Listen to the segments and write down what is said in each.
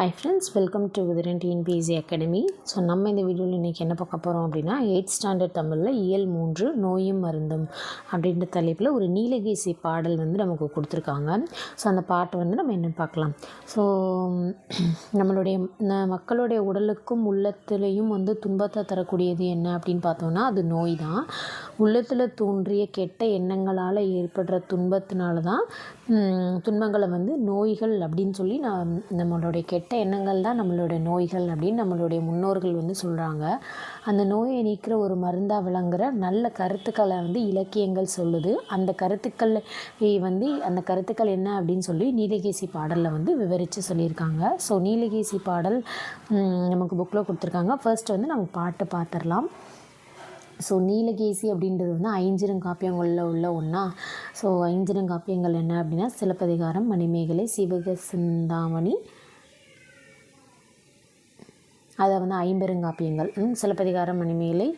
Hi friends welcome to Udhiran TNPSC academy so நம்ம இந்த வீடியோவில் இன்றைக்கி என்ன பார்க்க போகிறோம் அப்படின்னா எயிட் ஸ்டாண்டர்ட் தமிழில் இயல் மூன்று நோயும் மருந்தும் அப்படின்ற தலைப்பில் ஒரு நீலகேசி பாடல் வந்து நமக்கு கொடுத்துருக்காங்க. ஸோ அந்த பாட்டை வந்து நம்ம என்ன பார்க்கலாம். ஸோ நம்மளுடைய ந- மக்களுடைய உடலுக்கும் உள்ளத்துலேயும் வந்து துன்பத்தை தரக்கூடியது என்ன அப்படின்னு பார்த்தோம்னா அது நோய் தான். உள்ளத்தில் தோன்றிய கெட்ட எண்ணங்களால் ஏற்படுற துன்பத்தினால தான் துன்பங்களை வந்து நோய்கள் அப்படின்னு சொல்லி நான் நம்மளுடைய கெட்ட எண்ணங்கள் தான் நம்மளுடைய நோய்கள் அப்படின்னு நம்மளுடைய முன்னோர்கள் வந்து சொல்கிறாங்க அந்த நோயை நீக்கிற ஒரு மருந்தாக விளங்குற நல்ல கருத்துக்களை வந்து இலக்கியங்கள் சொல்லுது. அந்த கருத்துக்கள் வந்து அந்த கருத்துக்கள் என்ன அப்படின்னு சொல்லி நீலகேசி பாடலில் வந்து விவரித்து சொல்லியிருக்காங்க. ஸோ நீலகேசி பாடல் நமக்கு புக்கில் கொடுத்துருக்காங்க. ஃபர்ஸ்ட் வந்து நம்ம பாட்டு பார்த்துடலாம் ஸோ நீலகேசி அப்படின்றது வந்து ஐஞ்சிறங்காப்பியங்களில் உள்ள ஒன்றா ஸோ ஐஞ்சிருங்காப்பியங்கள் என்ன அப்படின்னா சிலப்பதிகாரம் மணிமேகலை சிவக சிந்தாமணி அதை வந்து ஐம்பெருங்காப்பியங்கள். ம், சிலப்பதிகாரம் மணிமேகலை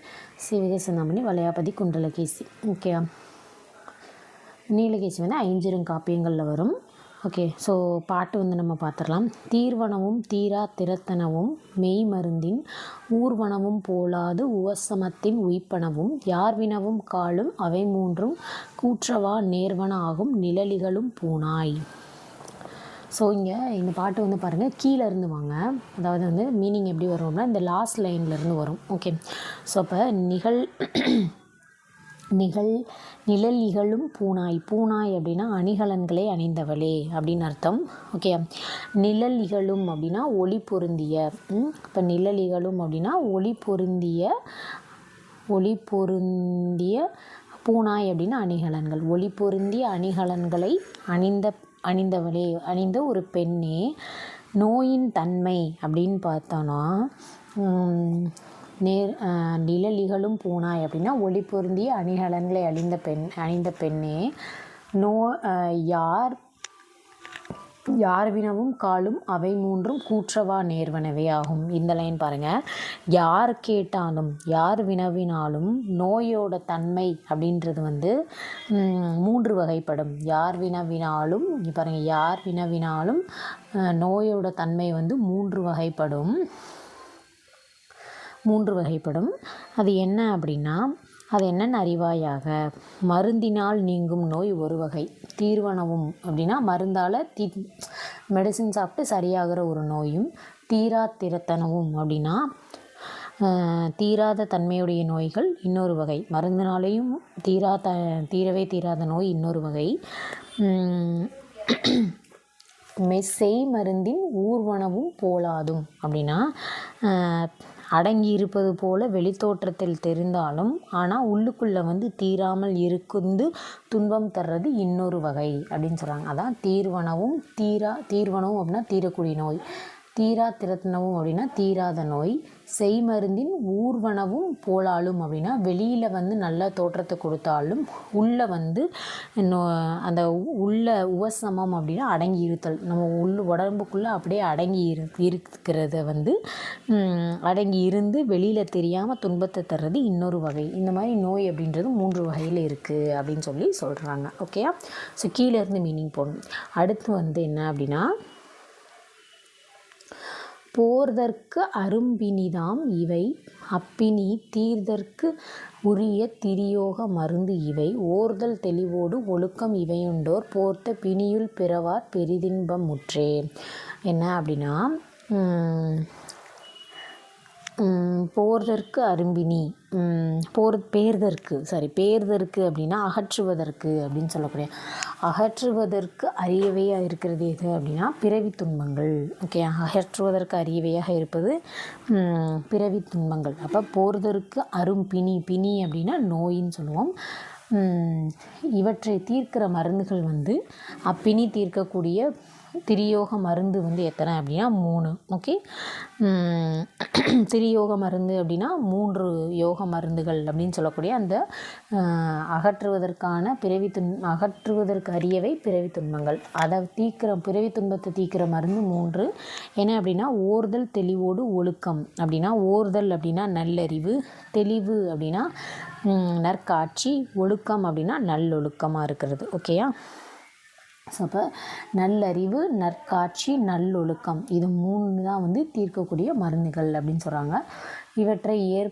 சிவக சிந்தாமணி வளையாபதி குண்டலகேசி. ஓகே. நீலகேசி வந்து ஐஞ்சிறங்காப்பியங்களில் வரும். ஓகே ஸோ பாட்டு வந்து நம்ம பார்த்துடலாம் தீர்வனமும் தீரா திறத்தனவும் மெய் மருந்தின் ஊர்வனமும் போலாது உவசமத்தின் உயிப்பனவும் யார்வினவும் காலும் அவை மூன்றும் கூற்றவா நேர்வன ஆகும் நிழலிகளும் பூனாய். ஸோ இங்கே இந்த பாட்டு வந்து பாருங்கள் கீழே இருந்து வாங்க. அதாவது வந்து மீனிங் எப்படி வரும்னா இந்த லாஸ்ட் லைன்லேருந்து வரும். ஓகே ஸோ அப்போ நிகழ் நிகழ் நிழல் இகழும் பூனாய். பூனாய் அப்படின்னா அணிகலன்களை அணிந்தவளே அப்படின்னு அர்த்தம். ஓகே நிழல் இகழும் அப்படின்னா ஒளி பொருந்திய. இப்போ நிழல் இகழும் அப்படின்னா ஒளி பொருந்திய ஒளி பொருந்திய பூனாய் அப்படின்னா அணிகலன்கள். ஒளி பொருந்திய அணிகலன்களை அணிந்த அணிந்தவளே அணிந்த ஒரு பெண்ணே நோயின் தன்மை அப்படின்னு பார்த்தோன்னா நேர் நிழலிகளும் பூனாய். அப்படின்னா ஒளி பொருந்திய அணிகலன்களை அணிந்த பெண் அணிந்த பெண்ணே. நோ யார் யார் வினவும் காலும் அவை மூன்றும் கூற்றவா நேர்வனவே ஆகும். இந்த லைன் பாருங்கள் யார் கேட்டாலும் யார் வினவினாலும் நோயோட தன்மை அப்படின்றது வந்து மூன்று வகைப்படும். யார் வினவினாலும் பாருங்கள் யார் வினவினாலும் நோயோட தன்மை வந்து மூன்று வகைப்படும். மூன்று வகைப்படும். அது என்ன அப்படின்னா அது என்னென்ன அறிவாயாக மருந்தினால் நீங்கும் நோய் ஒரு வகை. தீர்வனவும் அப்படின்னா மருந்தால் தீ மெடிசின் சாப்பிட்டு சரியாகிற ஒரு நோயும் தீரா திறத்தனவும் அப்படின்னா தீராத தன்மையுடைய நோய்கள் இன்னொரு வகை. மருந்தினாலேயும் தீரா த தீரவே தீராத நோய் இன்னொரு வகை. உம், மெஸ்ஸெய் மருந்தின் ஊர்வனவும் போலாதும் அப்படின்னா அடங்கி இருப்பது போல வெளித்தோற்றத்தில் தெரிந்தாலும் ஆனால் உள்ளுக்குள்ளே வந்து தீராமல் இருக்குந்து துன்பம் தர்றது இன்னொரு வகை அப்படின்னு சொல்கிறாங்க அதான் தீர்வனவும் தீரா தீர்வனவும் அப்படின்னா தீரக்கூடிய நோய். தீரா திறத்தனவும் அப்படின்னா தீராத நோய் செய்மருந்தின் ஊர்வனவும் போலாலும் அப்படின்னா வெளியில் வந்து நல்ல தோற்றத்தை கொடுத்தாலும் உள்ளே வந்து நோ அந்த உள்ள உவசமம் அப்படின்னா அடங்கி இருத்தல் நம்ம உள் உடம்புக்குள்ளே அப்படியே அடங்கி இரு இருக்கிறத வந்து அடங்கி இருந்து வெளியில் தெரியாமல் துன்பத்தை தர்றது இன்னொரு வகை. இந்த மாதிரி நோய் அப்படின்றது மூன்று வகையில் இருக்குது அப்படின்னு சொல்லி சொல்கிறாங்க ஓகேயா? ஸோ கீழேருந்து மீனிங் போடணும். அடுத்து வந்து என்ன அப்படின்னா போர்தற்கு அரும்பினிதாம் இவை அப்பினி தீர்தற்கு உரிய திரியோக மருந்து இவை. ஓர்தல் தெளிவோடு ஒழுக்கம் இவையுண்டோர் போர்த்த பிணியுள் பிறவார் பெரிதின்பம் முற்றே என்ன அப்படின்னா போர்தற்கு அரும்பினி. போர் பேர்தற்கு சாரி பேர்தற்கு அப்படின்னா அகற்றுவதற்கு அப்படின்னு சொல்லக்கூடிய. அகற்றுவதற்கு அரியவையாக இருக்கிறது எது அப்படின்னா பிறவி துன்பங்கள். ஓகே அகற்றுவதற்கு அரியவையாக இருப்பது பிறவி துன்பங்கள். அப்போ போர்தற்கு அரும் பிணி. பிணி அப்படின்னா நோயின்னு சொல்லுவோம். இவற்றை தீர்க்கிற மருந்துகள் வந்து அப்பிணி தீர்க்கக்கூடிய திரியோக மருந்து வந்து எத்தனை அப்படின்னா மூணு ஓகே திரியோக மருந்து அப்படின்னா மூன்று யோக மருந்துகள் அப்படின்னு சொல்லக்கூடிய அந்த அகற்றுவதற்கான பிறவி துன் அகற்றுவதற்கு அரியவை பிறவி துன்பங்கள். அதை தீக்கிற பிறவி துன்பத்தை தீக்கிற மருந்து மூன்று. என்ன அப்படின்னா ஓர்தல் தெளிவோடு ஒழுக்கம். அப்படின்னா ஓர்தல் அப்படின்னா நல்லறிவு தெளிவு அப்படின்னா நற்காட்சி ஒழுக்கம் அப்படின்னா நல்லொழுக்கமாக இருக்கிறது ஓகேயா ஸோ அப்போ நல்லறிவு நற்காட்சி நல்லொழுக்கம். இது மூணு தான் வந்து தீர்க்கக்கூடிய மருந்துகள் அப்படின்னு சொல்கிறாங்க இவற்றை ஏற்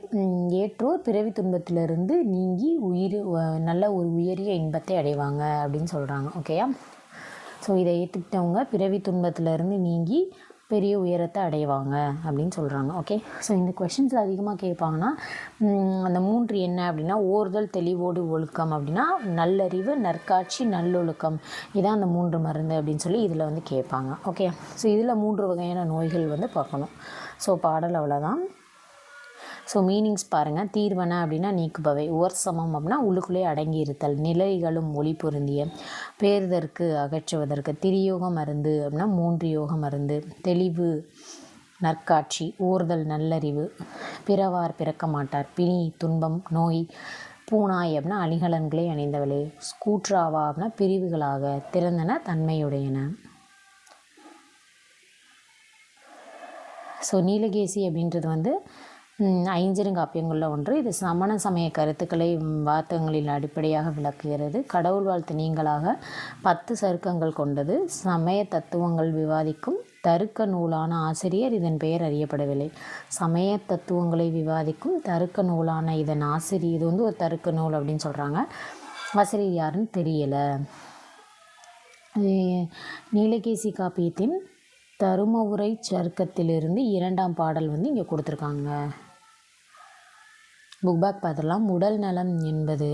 ஏற்றோர் பிறவி துன்பத்திலிருந்து நீங்கி உயிர் நல்ல ஒரு உயரிய இன்பத்தை அடைவாங்க அப்படின்னு சொல்கிறாங்க ஓகேயா? ஸோ இதை ஏற்றுக்கிட்டவங்க பிறவி துன்பத்திலிருந்து நீங்கி பெரிய உயரத்தை அடைவாங்க அப்படின்னு சொல்கிறாங்க ஓகே ஸோ இந்த கொஷின்ஸில் அதிகமாக கேட்பாங்கன்னா அந்த மூன்று என்ன அப்படின்னா ஓர்தல் தெளிவோடு ஒழுக்கம் அப்படின்னா நல்லறிவு நற்காட்சி நல்லொழுக்கம். இதான் அந்த மூன்று மருந்து அப்படின்னு சொல்லி இதில் வந்து கேட்பாங்க. ஓகே ஸோ இதில் மூன்று வகையான நோய்கள் வந்து பார்க்கணும். ஸோ பாடல் அவ்வளோதான் ஸோ மீனிங்ஸ் பாருங்கள் தீர்வன அப்படின்னா நீக்குபவை. உவர் சமம் அப்படின்னா உள்ளுக்குள்ளே அடங்கி இருத்தல். நிலைகளும் ஒளி பொருந்திய. பேர்தற்கு அகற்றுவதற்கு திரியோக மருந்து அப்படின்னா மூன்று யோக மருந்து. தெளிவு நற்காட்சி ஊர்தல் நல்லறிவு. பிறவார் பிறக்க மாட்டார். பிணி துன்பம் நோய். பூனாய் அப்படின்னா அணிகலன்களை அணிந்தவளே. ஸ்கூட்ராவா அப்படின்னா பிரிவுகளாக. திறந்தன தன்மையுடையன. ஸோ நீலகேசி அப்படின்றது வந்து ம், ஒன்று. இது சமண சமய கருத்துக்களை ம், வார்த்தகங்களின் அடிப்படையாக விளக்குகிறது. கடவுள் வாழ்த்து நீங்களாக பத்து சருக்கங்கள் கொண்டது. சமய தத்துவங்கள் விவாதிக்கும் தருக்க நூலான ஆசிரியர் இதன் பெயர் அறியப்படவில்லை. சமய தத்துவங்களை விவாதிக்கும் தருக்க நூலான இதன் ஆசிரியர் இது வந்து ஒரு தருக்க நூல் அப்படின்னு சொல்கிறாங்க ஆசிரியர் யாருன்னு தெரியலை. நீலகேசி காப்பியத்தின் தருமவுரை சருக்கத்திலிருந்து இரண்டாம் பாடல் வந்து இங்கே கொடுத்துருக்காங்க. புக் பேக் பார்த்துடலாம் உடல் நலம் என்பது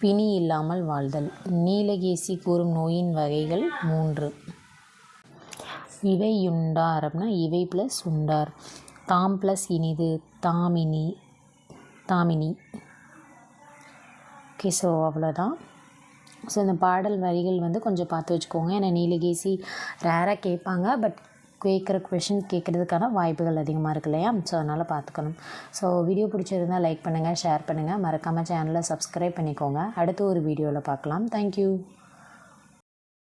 பிணி இல்லாமல் வாழ்தல். நீலகேசி கூறும் நோயின் வகைகள் மூன்று. இவையுண்டார் அப்படின்னா இவை ப்ளஸ் உண்டார். தாம் ப்ளஸ் இனிது தாமினி தாமினி. ஓகே ஸோ அவ்வளோதான். ஸோ இந்த பாடல் வரிகள் வந்து கொஞ்சம் பார்த்து வச்சுக்கோங்க. ஏன்னா நீலகேசி ரேராக கேட்பாங்க பட் கேட்குற கொஷின் கேட்குறதுக்கான வாய்ப்புகள் அதிகமாக இருக்கு இல்லையா? ஸோ அதனால் பார்த்துக்கணும் ஸோ வீடியோ பிடிச்சிருந்தால் லைக் பண்ணுங்கள் ஷேர் பண்ணுங்கள் மறக்காமல் சேனலை சப்ஸ்கிரைப் பண்ணிக்கோங்க. அடுத்து ஒரு வீடியோவில் பார்க்கலாம் தேங்க்யூ